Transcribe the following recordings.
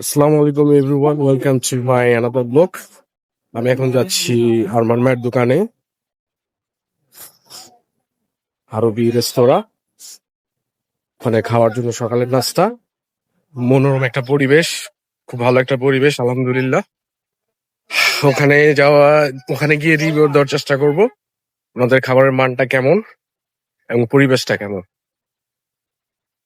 আসসালামু আলাইকুম everyone welcome to my another blog আমি এখন যাচ্ছি আরমান মায়ের দোকানে। আরবি রেস্তোরাঁ ওখানে খাওয়ার জন্য সকালের নাস্তা। মনোরম একটা পরিবেশ। খুব ভালো একটা পরিবেশ, আলহামদুলিল্লাহ। ওখানে যাওয়া, ওখানে গিয়ে রিভিউ দেওয়ার চেষ্টা করব। ওনাদের খাবারের মানটা কেমন এবং পরিবেশটা কেমন।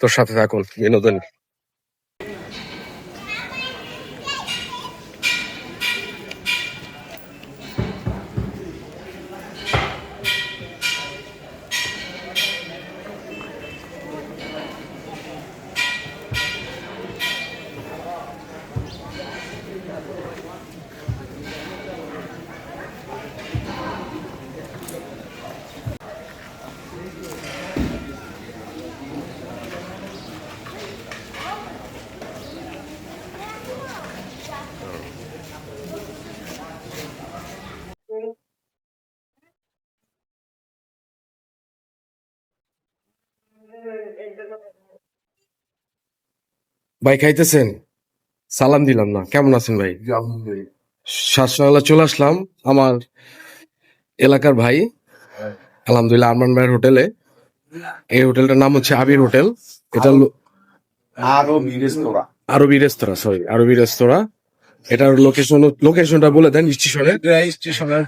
তোর সাথে থাকুন, বিনোদন। ভাই খাইতেছেন? সালাম দিলাম না। কেমন আছেন ভাই? শাসনালা চলে আসলাম আমার এলাকার ভাই। আলহামদুলিল্লাহ আরমান ভাইয়ের হোটেলে। এই হোটেলটার নাম হচ্ছে আবির হোটেল। এটা লো- আরও রেস্তোরাঁ। আরবি রেস্তোরাঁ সরি আরবি রেস্তোরাঁ। এটার লোকেশন লোকেশনটা বলে দেন স্টেশনে স্টেশনের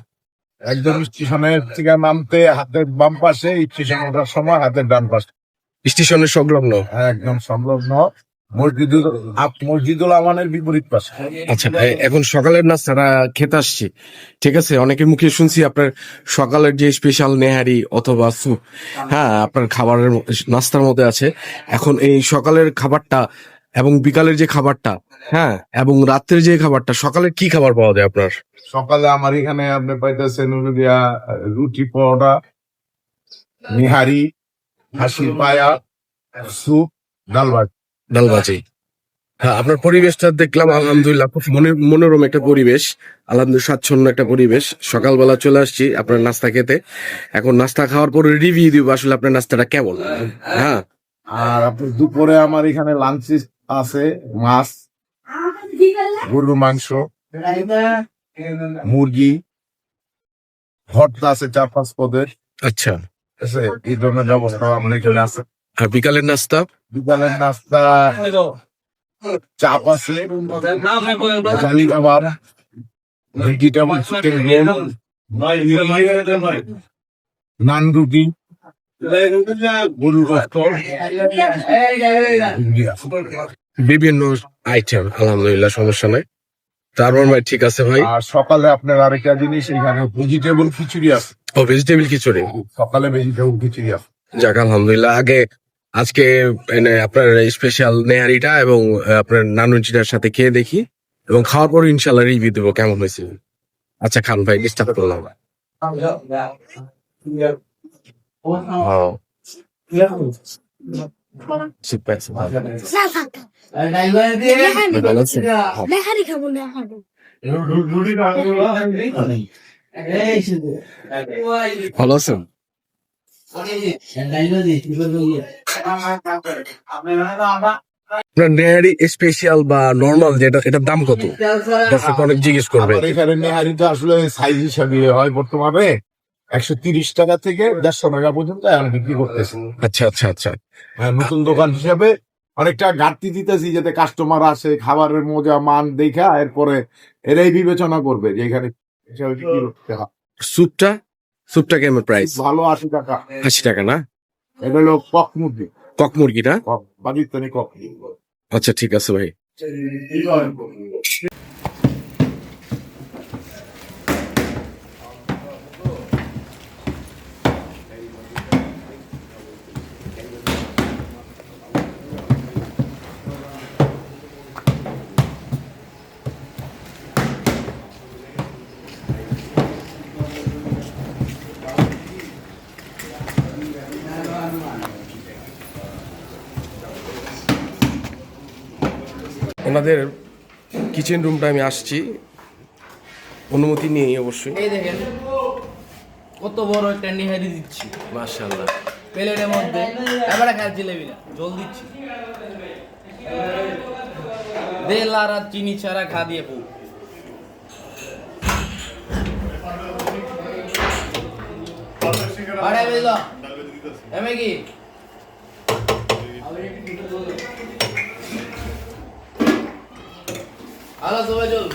একদম স্টেশনের থেকে নামতে হাতের বাম পাশে স্টেশন ওঠার সময় হাতের ডান পাশে। স্টেশনের সংলগ্ন। একদম সংলগ্ন। মসজিদুল মসজিদুল আমানের বিপরীত পাশে। আচ্ছা এখন সকালের নাস্তাটা খেতে আসছি। ঠিক আছে অনেকের মুখে শুনছি আপনার সকালের যে স্পেশাল নেহারি অথবা স্যুপ হ্যাঁ আপনার খাবারের নাস্তার মধ্যে আছে। এখন এই সকালের খাবারটা এবং বিকালের যে খাবারটা হ্যাঁ এবং রাত্রের যে খাবারটা সকালের কি খাবার পাওয়া যায় আপনার? সকালে আমার এখানে আপনি পাইতেছেন রুটি পরোটা নিহারি হাসির পায়া স্যুপ ডাল ভাত। ডাল ভাজি হ্যাঁ আপনার পরিবেশটা দেখলাম আলহামদুলিল্লাহ খুব মনে মনোরম একটা পরিবেশ আলহামদুলিল্লাহ স্বাচ্ছন্দ্য একটা পরিবেশ। সকালবেলা চলে আসছি আপনার নাস্তা খেতে। এখন নাস্তা খাওয়ার পরে রিভিউ দিব আসলে আপনার নাস্তাটা কেমন। হ্যাঁ। আর আপনি দুপুরে আমার এখানে লাঞ্চ আছে মাছ গরুর মাংস মুরগি ভর্তা আছে চার পাঁচ পদের। আচ্ছা। এই ধরনের ব্যবস্থা আমার এখানে আছে। আর বিকালের নাস্তা? বিকালের নাস্তা চাপ আছে। নান রুটি বিভিন্ন আইটেম আলহামদুলিল্লাহ সমস্যা নাই। তারপর ভাই ঠিক আছে ভাই? আর সকালে আপনার আরেকটা জিনিস এখানে ভেজিটেবল খিচুড়ি আছে। ও ভেজিটেবল খিচুড়ি? সকালে ভেজিটেবল খিচুড়ি আছে। যাক আলহামদুলিল্লাহ আগে আজকে এনে আপনার স্পেশাল নেহারিটা এবং আপনার নানুচিটার সাথে খেয়ে দেখি এবং খাওয়ার পর ইনশাল্লাহ রিভিউ দেবো কেমন হয়েছে আচ্ছা খান ভাই ডিস্টার্ব করলাম ভালো আছেন? লেখারি খাব লেখারি ভালো আছেন আপনার নেহারি স্পেশাল বা নর্মাল যেটা এটার দাম কত? দর্শক অনেক জিজ্ঞেস করবে। আমার এখানে নেহারিটা আসলে সাইজ হিসাবে হয় বর্তমানে একশো তিরিশ টাকা থেকে দেড়শো টাকা পর্যন্ত এখন বিক্রি করতেছে। আচ্ছা আচ্ছা আচ্ছা। হ্যাঁ, নতুন দোকান হিসাবে অনেকটা ঘাটতি দিতেছি যাতে কাস্টমার আসে খাবারের মজা মান দেখা এরপরে এরাই বিবেচনা করবে যে এখানে হিসাবে বিক্রি করতে হয়। স্যুপটা? স্যুপটা কেমন প্রাইস ভালো আশি টাকা। আশি টাকা না? এটা হলো কক মুরগি। কক মুরগিটা? কক পাকিস্তানি কক আচ্ছা ঠিক আছে ভাই। ওনাদের কিচেন রুমটা আমি আসছি। অনুমতি নিয়ে অবশ্যই। এই দেখেন কত বড় একটা নিহারি দিচ্ছি। মাশাআল্লাহ। প্লেটের মধ্যে এবারে খায় জিলেবি না জল দিচ্ছি। আর আর চিনি ছাড়া খা দিয়ে পু আরে বেলা এমে কি? আলা সবাই চল।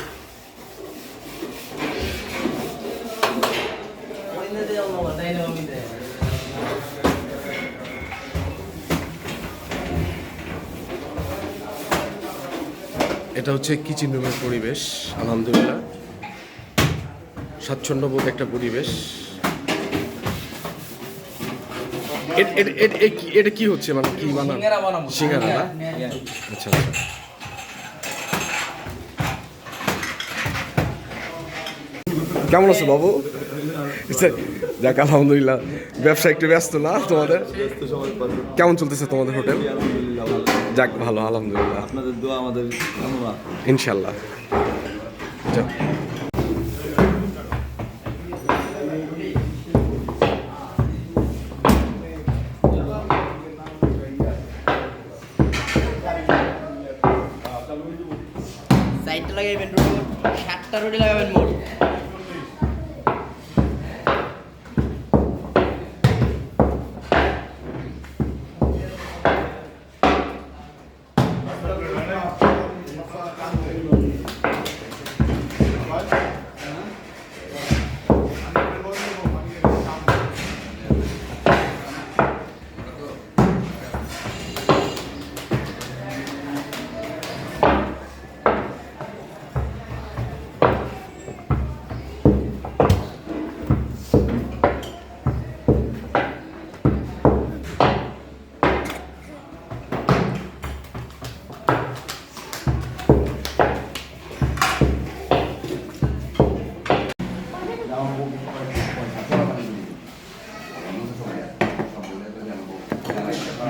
এটা হচ্ছে কিচেন রুমের পরিবেশ আলহামদুলিল্লাহ। স্বাচ্ছন্দ্যবোধ একটা পরিবেশ। এটা কি হচ্ছে? মানে কি বানান? সিঙ্গারা সিঙ্গারা না? আচ্ছা আচ্ছা। কেমন আছো বাবু? যাক আলহামদুলিল্লাহ। ব্যবসা একটু ব্যস্ত না তোমাদের? কেমন চলতেছে তোমাদের হোটেল? যাক ভালো আলহামদুলিল্লাহ। আপনাদের দোয়া আমাদের ইনশাল্লাহ। যাক। লাগাইবেন রুটি সাতটা রুটি লাগাবেন মোট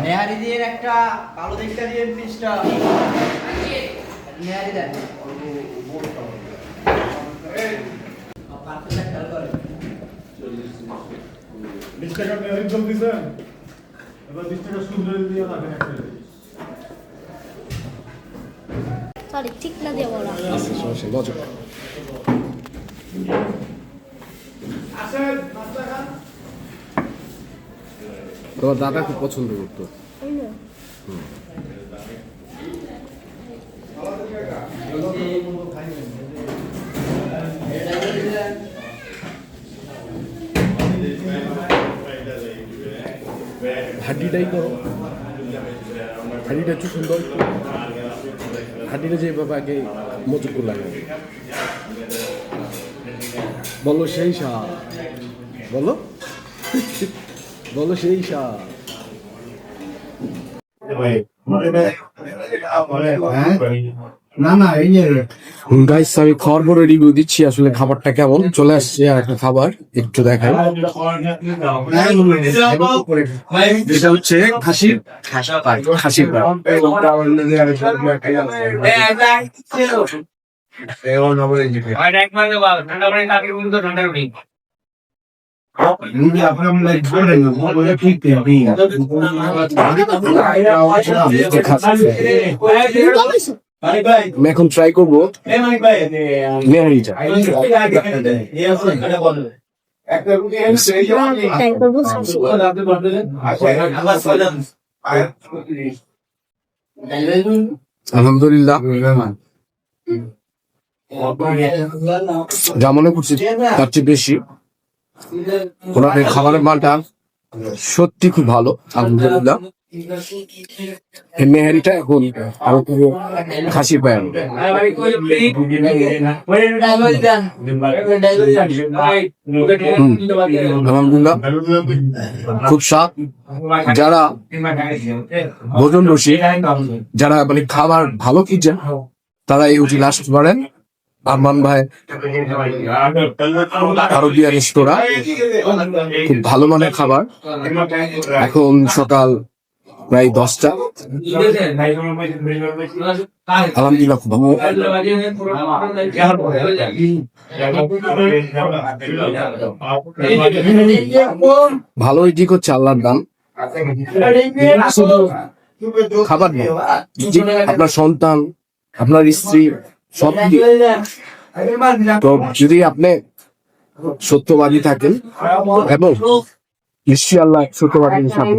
নেহারি দিয়ে একটা কালো দিকটা দিয়ে পিসটা। নেহারি দেন। বিশ টাকা মেয়ারিং জল দিছেন এবার বিশ টাকা সুন্দর দিয়ে রাখেন একটা সরি ঠিক না দিয়ে বলা। আচ্ছা সমস্যা মজা তোমার দাদা খুব পছন্দ করতো। হাড্ডিটাই করো হাড্ডিটা একটু সুন্দর। হাড্ডিটা যেভাবে আগে মজুর লাগে বলো সেই শাহ বলো। বলো সেই শাহ না না এই যে গাইস আমি খাওয়ার পরে রিভিউ দিচ্ছি আসলে খাবারটা কেমন? চলে আসছে আর একটা খাবার একটু দেখাই। এটা হচ্ছে খাসির খাসির পাড়। আমি এখন ট্রাই করব করব খাসি আলহামদুলিল্লাহ যা মনে করছি তার চেয়ে বেশি ওনাদের খাবারের মানটা সত্যি খুব ভালো, আলহামদুলিল্লাহ। মেহারিটা এখন আলহামদুলিল্লাহ। খুব স্বাদ। যারা ভোজন রসিক যারা মানে খাবার ভালো কিনছেন তারা এই হোটেলে আসতে পারেন। আরমান ভাই আরবিয়া রেস্তোরাঁ খুব ভালো মানের খাবার। এখন সকাল প্রায় দশটা। আলহামদুলিল্লাহ, খুব ভালো। ভালো ঠিক হচ্ছে আল্লাহর দান। শুধু খাবার নয়, আপনার সন্তান, আপনার স্ত্রী সব তো যদি আপনি সত্যবাদী থাকেন এবং নিশ্চয়ই আল্লাহ সত্যবাদী হিসাবে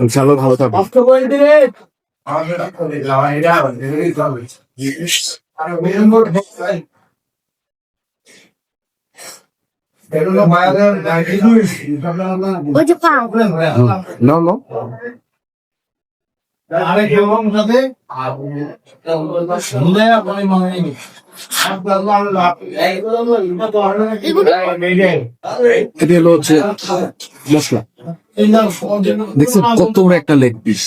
ইনশাআল্লাহ। ভালো থাকবেন। যে পা No, no. এটা হলো হচ্ছে মশলা। দেখছেন কত বড় একটা লেগ পিস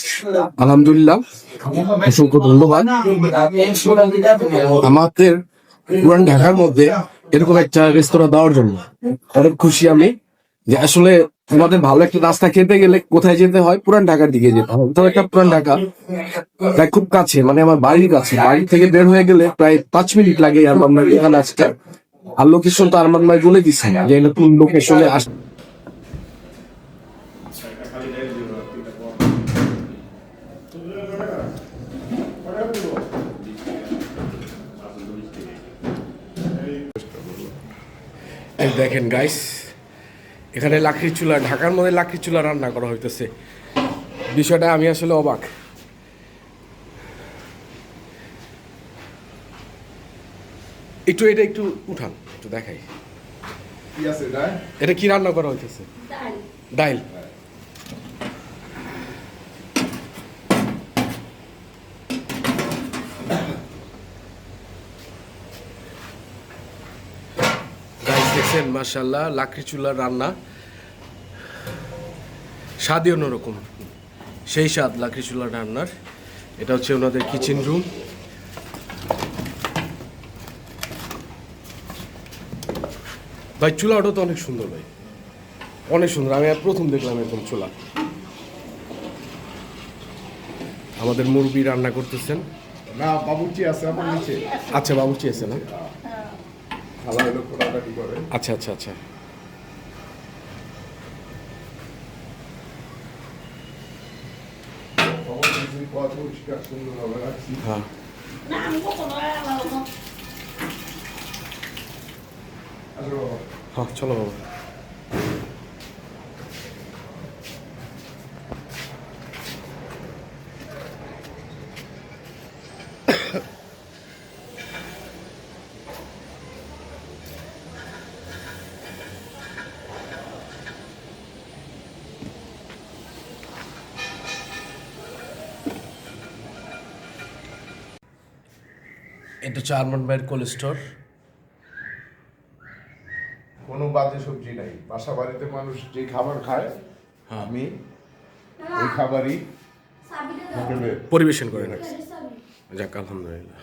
আলহামদুলিল্লাহ অসংখ্য ধন্যবাদ। আমাদের পুরান ঢাকার মধ্যে এরকম একটা রেস্তোরাঁ দেওয়ার জন্য। অনেক খুশি আমি যে আসলে আমাদের ভালো একটা নাস্তা খেতে গেলে কোথায় যেতে হয়? পুরান ঢাকার দিকে যেতে হয় তো একটা পুরান ঢাকা। প্রায় খুব কাছে মানে আমার বাড়ির কাছে। বাড়ি থেকে বের হয়ে গেলে প্রায় পাঁচ মিনিট লাগে আর আমরা এখানে আসতে। আর লোকেশন তো আরমান ভাই বলে দিচ্ছে যে এটা কোন লোকেশনে আস দেখেন গাইস এখানে লাকড়ির চুলা ঢাকার মধ্যে লাকড়ির চুলা রান্না করা হইতেছে। বিষয়টা আমি আসলে অবাক। একটু এটা একটু উঠান একটু দেখাই। এটা কি রান্না করা হইতেছে? ডাইল মাশাল্লাহ লাকড়ি চুলার রান্না। স্বাদই অন্যরকম। সেই স্বাদ লাকড়ি চুলার রান্নার। এটা হচ্ছে ওনাদের কিচেন রুম ভাই চুলাটা তো অনেক সুন্দর ভাই। অনেক সুন্দর। আমি আর প্রথম দেখলাম এরকম চুলা। আমাদের মুরগি রান্না করতেছেন। না বাবুর্চি আছে আমার নিচে। আচ্ছা বাবুচি আছে না? খালা হলো কোটাকাটি করে। আচ্ছা আচ্ছা আচ্ছা। হ্যাঁ। হ্যাঁ চলো বাবা। এটা হচ্ছে আরমান ভাইয়ের কোল্ড স্টোর কোনো বাজে সবজি নাই। বাসা বাড়িতে মানুষ যে খাবার খায় আমি ওই খাবারই পরিবেশন করে রাখছি। যাক আলহামদুলিল্লাহ।